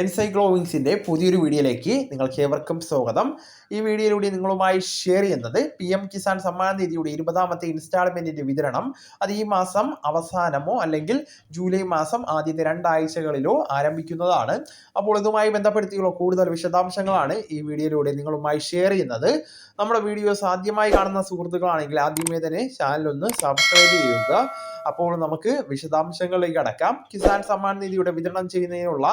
എൻസൈക്ലോവിങ്സിന്റെ പുതിയൊരു വീഡിയോയിലേക്ക് നിങ്ങൾക്ക് ഏവർക്കും സ്വാഗതം. ഈ വീഡിയോയിലൂടെ നിങ്ങളുമായി ഷെയർ ചെയ്യുന്നത് പി എം കിസാൻ സമ്മാൻ നിധിയുടെ ഇരുപതാമത്തെ ഇൻസ്റ്റാൾമെന്റിന്റെ വിതരണം. അത് ഈ മാസം അവസാനമോ അല്ലെങ്കിൽ ജൂലൈ മാസം ആദ്യത്തെ രണ്ടാഴ്ചകളിലോ ആരംഭിക്കുന്നതാണ്. അപ്പോൾ ഇതുമായി ബന്ധപ്പെടുത്തിയുള്ള കൂടുതൽ വിശദാംശങ്ങളാണ് ഈ വീഡിയോയിലൂടെ നിങ്ങളുമായി ഷെയർ ചെയ്യുന്നത്. നമ്മുടെ വീഡിയോസ് ആദ്യമായി കാണുന്ന സുഹൃത്തുക്കളാണെങ്കിൽ ആദ്യമേ തന്നെ ചാനലൊന്ന് സബ്സ്ക്രൈബ് ചെയ്യുക. അപ്പോൾ നമുക്ക് വിശദാംശങ്ങളിലേക്ക് അടക്കാം. കിസാൻ സമ്മാൻ നിധിയുടെ വിതരണം ചെയ്യുന്നതിനുള്ള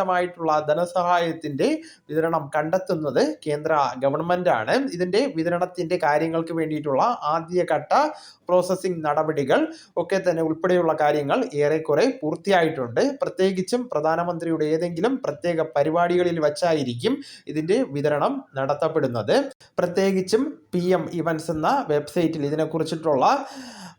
ആവശ്യമായിട്ടുള്ള ധനസഹായത്തിന്റെ വിതരണം കണ്ടെത്തുന്നത് കേന്ദ്ര ഗവൺമെന്റ് ആണ് ഇതിന്റെ വിതരണത്തിന്റെ കാര്യങ്ങൾക്ക് വേണ്ടിയിട്ടുള്ള ആദ്യഘട്ട പ്രോസസ്സിംഗ് നടപടികൾ ഒക്കെ തന്നെ ഉൾപ്പെടെയുള്ള കാര്യങ്ങൾ ഏറെക്കുറെ പൂർത്തിയായിട്ടുണ്ട്. പ്രത്യേകിച്ചും പ്രധാനമന്ത്രിയുടെ ഏതെങ്കിലും പ്രത്യേക പരിപാടികളിൽ വച്ചായിരിക്കും ഇതിന്റെ വിതരണം നടത്തപ്പെടുന്നത്. പ്രത്യേകിച്ചും പി എം ഇവൻസ് എന്ന വെബ്സൈറ്റിൽ ഇതിനെക്കുറിച്ചിട്ടുള്ള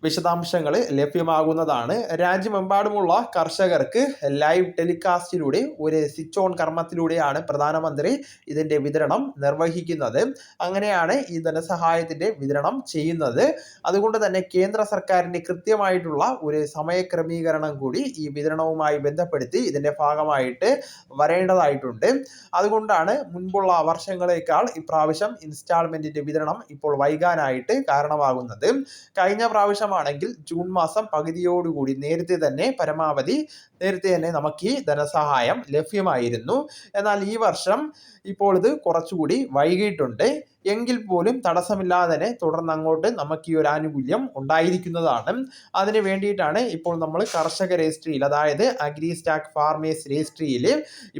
വിശദാംശങ്ങൾ ലഭ്യമാകുന്നതാണ്. രാജ്യമെമ്പാടുമുള്ള കർഷകർക്ക് ലൈവ് ടെലികാസ്റ്റിലൂടെ ഒരു സ്വിച്ച് ഓൺ കർമ്മത്തിലൂടെയാണ് പ്രധാനമന്ത്രി ഇതിന്റെ വിതരണം നിർവഹിക്കുന്നത്. അങ്ങനെയാണ് ഈ ധനസഹായത്തിന്റെ വിതരണം ചെയ്യുന്നത്. അതുകൊണ്ട് തന്നെ കേന്ദ്ര സർക്കാരിന്റെ കൃത്യമായിട്ടുള്ള ഒരു സമയക്രമീകരണം കൂടി ഈ വിതരണവുമായി ബന്ധപ്പെടുത്തി ഇതിന്റെ ഭാഗമായിട്ട് വരേണ്ടതായിട്ടുണ്ട്. അതുകൊണ്ടാണ് മുൻപുള്ള വർഷങ്ങളേക്കാൾ ഇപ്രാവശ്യം ഇൻസ്റ്റാൾമെന്റിന്റെ വിതരണം ഇപ്പോൾ വൈകാനായിട്ട് കാരണമാകുന്നത്. കഴിഞ്ഞ പ്രാവശ്യമാണെങ്കിൽ ജൂൺ മാസം പകുതിയോടുകൂടി നേരത്തെ തന്നെ പരമാവധി നേരത്തെ തന്നെ നമുക്ക് ഈ ധനസഹായം ലഭ്യമായിരുന്നു. എന്നാൽ ഈ വർഷം ഇപ്പോൾ ഇത് കുറച്ചുകൂടി വൈകിട്ടുണ്ട് എങ്കിൽ പോലും തടസ്സമില്ലാതെ തന്നെ തുടർന്ന് അങ്ങോട്ട് നമുക്ക് ഈ ഒരു ആനുകൂല്യം ഉണ്ടായിരിക്കുന്നതാണ്. അതിന് വേണ്ടിയിട്ടാണ് ഇപ്പോൾ നമ്മൾ കർഷക രജിസ്ട്രിയിൽ അതായത് അഗ്രി സ്റ്റാക്ക് ഫാർമേഴ്സ് രജിസ്ട്രിയിൽ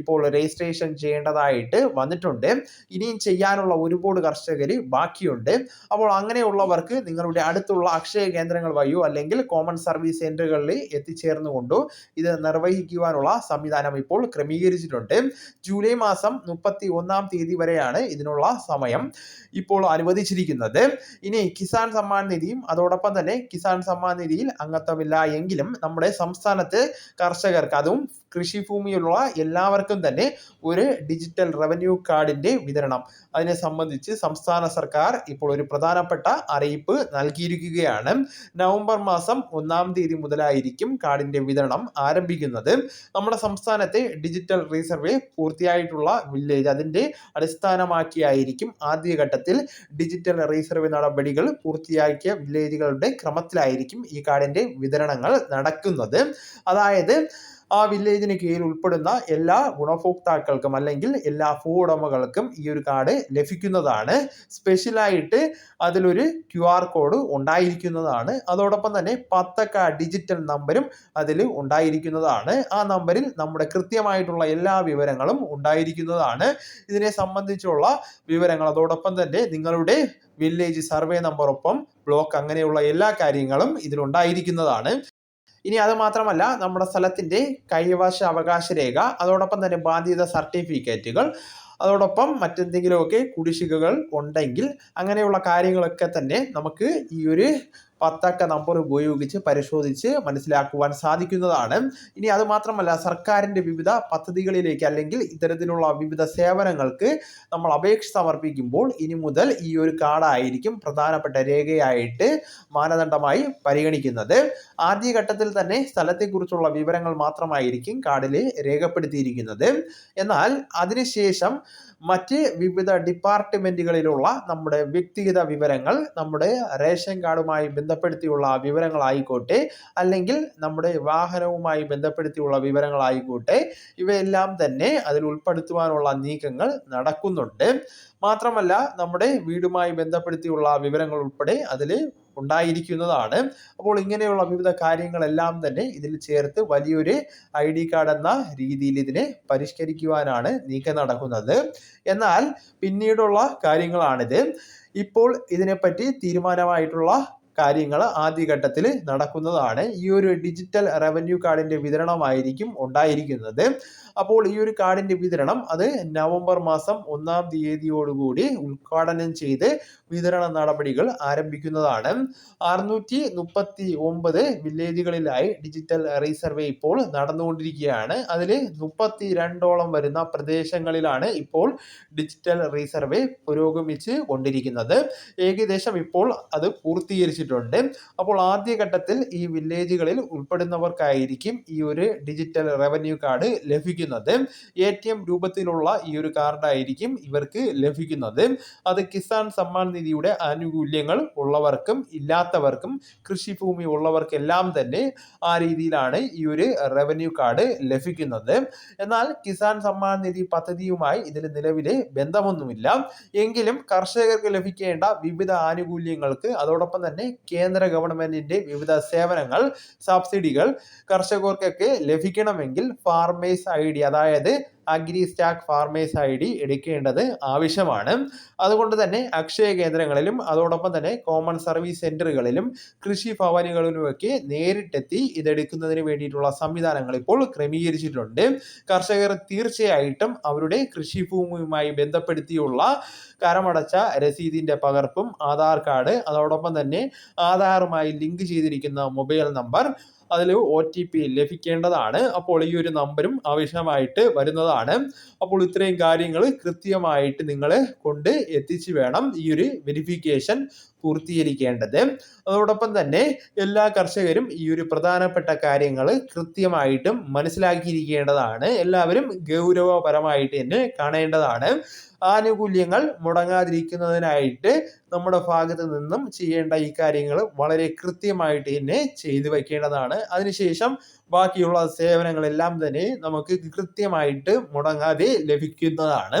ഇപ്പോൾ രജിസ്ട്രേഷൻ ചെയ്യേണ്ടതായിട്ട് വന്നിട്ടുണ്ട്. ഇനിയും ചെയ്യാനുള്ള ഒരുപാട് കർഷകർ ബാക്കിയുണ്ട്. അപ്പോൾ അങ്ങനെയുള്ളവർക്ക് നിങ്ങളുടെ അടുത്തുള്ള അക്ഷയ കേന്ദ്രങ്ങൾ വഴിയോ അല്ലെങ്കിൽ കോമൺ സർവീസ് സെന്ററുകളിൽ എത്തിച്ചേർന്നുകൊണ്ടോ ഇത് നിർവഹിക്കുവാനുള്ള സംവിധാനം ഇപ്പോൾ ക്രമീകരിച്ചിട്ടുണ്ട്. ജൂലൈ മാസം മുപ്പത്തി ഒന്നാം തീയതി വരെയാണ് ഇതിനുള്ള സമയം. ഇപ്പോൾ അനുവദിച്ചിരിക്കുന്നത്. ഇനി കിസാൻ സമ്മാൻ നിധിയും അതോടൊപ്പം തന്നെ കിസാൻ സമ്മാൻ നിധിയിൽ അംഗത്വമില്ല എങ്കിലും നമ്മുടെ സംസ്ഥാനത്ത് കർഷകർക്ക് അതും കൃഷിഭൂമിയുള്ള എല്ലാവർക്കും തന്നെ ഒരു ഡിജിറ്റൽ റവന്യൂ കാർഡിന്റെ വിതരണം. അതിനെ സംബന്ധിച്ച് സംസ്ഥാന സർക്കാർ ഇപ്പോൾ ഒരു പ്രധാനപ്പെട്ട അറിയിപ്പ് നൽകിയിരിക്കുകയാണ്. നവംബർ മാസം ഒന്നാം തീയതി മുതലായിരിക്കും കാർഡിന്റെ വിതരണം ആരംഭിക്കുന്നത്. നമ്മുടെ സംസ്ഥാനത്തെ ഡിജിറ്റൽ റീസർവേ പൂർത്തിയായിട്ടുള്ള വില്ലേജ് അതിന്റെ അടിസ്ഥാനമാക്കിയായിരിക്കും ആദ്യഘട്ടത്തിൽ ഡിജിറ്റൽ റീസർവേ നടപടികൾ പൂർത്തിയാക്കിയ വില്ലേജുകളുടെ ക്രമത്തിലായിരിക്കും ഈ കാർഡിന്റെ വിതരണങ്ങൾ നടക്കുന്നത്. അതായത് ആ വില്ലേജിന് കീഴിൽ ഉൾപ്പെടുന്ന എല്ലാ ഗുണഭോക്താക്കൾക്കും അല്ലെങ്കിൽ എല്ലാ ഭൂ ഉടമകൾക്കും ഈ ഒരു കാർഡ് ലഭിക്കുന്നതാണ്. സ്പെഷ്യലായിട്ട് അതിലൊരു ക്യു ആർ കോഡ് ഉണ്ടായിരിക്കുന്നതാണ്. അതോടൊപ്പം തന്നെ പത്തക്ക ഡിജിറ്റൽ നമ്പരും അതിൽ ഉണ്ടായിരിക്കുന്നതാണ്. ആ നമ്പറിൽ നമ്മുടെ കൃത്യമായിട്ടുള്ള എല്ലാ വിവരങ്ങളും ഉണ്ടായിരിക്കുന്നതാണ്. ഇതിനെ സംബന്ധിച്ചുള്ള വിവരങ്ങൾ അതോടൊപ്പം തന്നെ നിങ്ങളുടെ വില്ലേജ് സർവേ നമ്പറൊപ്പം ബ്ലോക്ക് അങ്ങനെയുള്ള എല്ലാ കാര്യങ്ങളും ഇതിലുണ്ടായിരിക്കുന്നതാണ് ഇനി അത് മാത്രമല്ല നമ്മുടെ സ്ഥലത്തിന്റെ കൈവശ അവകാശ രേഖ അതോടൊപ്പം തന്നെ ബാധ്യത സർട്ടിഫിക്കറ്റുകൾ അതോടൊപ്പം മറ്റെന്തെങ്കിലുമൊക്കെ കുടിശ്ശികകൾ ഉണ്ടെങ്കിൽ അങ്ങനെയുള്ള കാര്യങ്ങളൊക്കെ തന്നെ നമുക്ക് ഈ ഒരു പത്തക്ക നമ്പർ ഉപയോഗിച്ച് പരിശോധിച്ച് മനസ്സിലാക്കുവാൻ സാധിക്കുന്നതാണ്. ഇനി അത് മാത്രമല്ല സർക്കാരിന്റെ വിവിധ പദ്ധതികളിലേക്ക് അല്ലെങ്കിൽ ഇത്തരത്തിലുള്ള വിവിധ സേവനങ്ങൾക്ക് നമ്മൾ അപേക്ഷ സമർപ്പിക്കുമ്പോൾ ഇനി മുതൽ ഈ ഒരു കാർഡായിരിക്കും പ്രധാനപ്പെട്ട രേഖയായിട്ട് മാനദണ്ഡമായി പരിഗണിക്കുന്നത്. ആദ്യഘട്ടത്തിൽ തന്നെ സ്ഥലത്തെക്കുറിച്ചുള്ള വിവരങ്ങൾ മാത്രമായിരിക്കും കാർഡിൽ രേഖപ്പെടുത്തിയിരിക്കുന്നത്. എന്നാൽ അതിനുശേഷം മറ്റ് വിവിധ ഡിപ്പാർട്ട്മെന്റുകളിലുള്ള നമ്മുടെ വ്യക്തിഗത വിവരങ്ങൾ നമ്മുടെ റേഷൻ കാർഡുമായി ബന്ധപ്പെടുത്തിയുള്ള വിവരങ്ങളായിക്കോട്ടെ അല്ലെങ്കിൽ നമ്മുടെ വാഹനവുമായി ബന്ധപ്പെടുത്തിയുള്ള വിവരങ്ങളായിക്കോട്ടെ ഇവയെല്ലാം തന്നെ അതിൽ ഉൾപ്പെടുത്തുവാനുള്ള നീക്കങ്ങൾ നടക്കുന്നുണ്ട്. മാത്രമല്ല നമ്മുടെ വീടുമായി ബന്ധപ്പെടുത്തിയുള്ള വിവരങ്ങൾ ഉൾപ്പെടെ അതിൽ ഉണ്ടായിരിക്കുന്നതാണ്. അപ്പോൾ ഇങ്ങനെയുള്ള വിവിധ കാര്യങ്ങളെല്ലാം തന്നെ ഇതിൽ ചേർത്ത് വലിയൊരു ഐ ഡി കാർഡ് എന്ന രീതിയിൽ ഇതിനെ പരിഷ്കരിക്കുവാനാണ് നീക്കം നടക്കുന്നത്. എന്നാൽ പിന്നീടുള്ള കാര്യങ്ങളാണിത്. ഇപ്പോൾ ഇതിനെപ്പറ്റി തീരുമാനമായിട്ടുള്ള കാര്യങ്ങൾ ആദ്യഘട്ടത്തിൽ നടക്കുന്നതാണ്. ഈ ഒരു ഡിജിറ്റൽ റവന്യൂ കാർഡിന്റെ വിതരണമായിരിക്കും ഉണ്ടായിരിക്കുന്നത്. അപ്പോൾ ഈ ഒരു കാർഡിന്റെ വിതരണം അത് നവംബർ മാസം ഒന്നാം തീയതിയോടുകൂടി ഉദ്ഘാടനം ചെയ്ത് വിതരണ നടപടികൾ ആരംഭിക്കുന്നതാണ്. അറുന്നൂറ്റി മുപ്പത്തി ഒമ്പത് വില്ലേജുകളിലായി ഡിജിറ്റൽ റീസർവേ ഇപ്പോൾ നടന്നുകൊണ്ടിരിക്കുകയാണ്. അതിൽ മുപ്പത്തി രണ്ടോളം വരുന്ന പ്രദേശങ്ങളിലാണ് ഇപ്പോൾ ഡിജിറ്റൽ റീസർവേ പുരോഗമിച്ച് കൊണ്ടിരിക്കുന്നത്. ഏകദേശം ഇപ്പോൾ അത് പൂർത്തീകരിച്ചിട്ടുണ്ട്. അപ്പോൾ ആദ്യഘട്ടത്തിൽ ഈ വില്ലേജുകളിൽ ഉൾപ്പെടുന്നവർക്കായിരിക്കും ഈ ഒരു ഡിജിറ്റൽ റവന്യൂ കാർഡ് ലഭിക്കുന്നത്. ലഭിക്കുന്നത്. എ ടി എം രൂപത്തിലുള്ള ഈ ഒരു കാർഡായിരിക്കും ഇവർക്ക് ലഭിക്കുന്നത്. അത് കിസാൻ സമ്മാൻ നിധിയുടെ ആനുകൂല്യങ്ങൾ ഉള്ളവർക്കും ഇല്ലാത്തവർക്കും കൃഷിഭൂമി ഉള്ളവർക്കെല്ലാം തന്നെ ആ രീതിയിലാണ് ഈ ഒരു റവന്യൂ കാർഡ് ലഭിക്കുന്നത്. എന്നാൽ കിസാൻ സമ്മാൻ നിധി പദ്ധതിയുമായി ഇതിന് നിലവിലെ ബന്ധമൊന്നുമില്ല. എങ്കിലും കർഷകർക്ക് ലഭിക്കേണ്ട വിവിധ ആനുകൂല്യങ്ങൾക്ക് അതോടൊപ്പം തന്നെ കേന്ദ്ര ഗവൺമെന്റിന്റെ വിവിധ സേവനങ്ങൾ സബ്സിഡികൾ കർഷകർക്കൊക്കെ ലഭിക്കണമെങ്കിൽ ഫാർമേഴ്സ് ഐ ഡി അതായത് agri stack farmers I D എടുക്കേണ്ടത് ആവശ്യമാണ്. അതുകൊണ്ട് തന്നെ അക്ഷയ കേന്ദ്രങ്ങളിലും അതോടൊപ്പം തന്നെ കോമൺ സർവീസ് സെന്ററുകളിലും കൃഷി ഭവനുകളിലുമൊക്കെ നേരിട്ടെത്തി ഇതെടുക്കുന്നതിന് വേണ്ടിയിട്ടുള്ള സംവിധാനങ്ങൾ ഇപ്പോൾ ക്രമീകരിച്ചിട്ടുണ്ട്. കർഷകർ തീർച്ചയായിട്ടും അവരുടെ കൃഷിഭൂമിയുമായി ബന്ധപ്പെടുത്തിയുള്ള കരമടച്ച രസീതിന്റെ പകർപ്പും ആധാർ കാർഡ് അതോടൊപ്പം തന്നെ ആധാറുമായി ലിങ്ക് ചെയ്തിരിക്കുന്ന മൊബൈൽ നമ്പർ അതിൽ ഒ ടി പി ലഭിക്കേണ്ടതാണ്. അപ്പോൾ ഈ ഒരു നമ്പരും ആവശ്യമായിട്ട് വരുന്നതാണ്. അപ്പോൾ ഇത്രയും കാര്യങ്ങൾ കൃത്യമായിട്ട് നിങ്ങൾ കൊണ്ട് എത്തിച്ചു വേണം ഈ ഒരു വെരിഫിക്കേഷൻ പൂർത്തീകരിക്കേണ്ടത്. അതോടൊപ്പം തന്നെ എല്ലാ കർഷകരും ഈ ഒരു പ്രധാനപ്പെട്ട കാര്യങ്ങൾ കൃത്യമായിട്ടും മനസ്സിലാക്കിയിരിക്കേണ്ടതാണ്. എല്ലാവരും ഗൗരവപരമായിട്ട് തന്നെ കാണേണ്ടതാണ്. ആനുകൂല്യങ്ങൾ മുടങ്ങാതിരിക്കുന്നതിനായിട്ട് നമ്മുടെ ഭാഗത്ത് നിന്നും ചെയ്യേണ്ട ഈ കാര്യങ്ങൾ വളരെ കൃത്യമായിട്ട് തന്നെ ചെയ്തു വയ്ക്കേണ്ടതാണ്. അതിനുശേഷം ബാക്കിയുള്ള സേവനങ്ങളെല്ലാം തന്നെ നമുക്ക് കൃത്യമായിട്ട് മുടങ്ങാതെ ലഭിക്കുന്നതാണ്.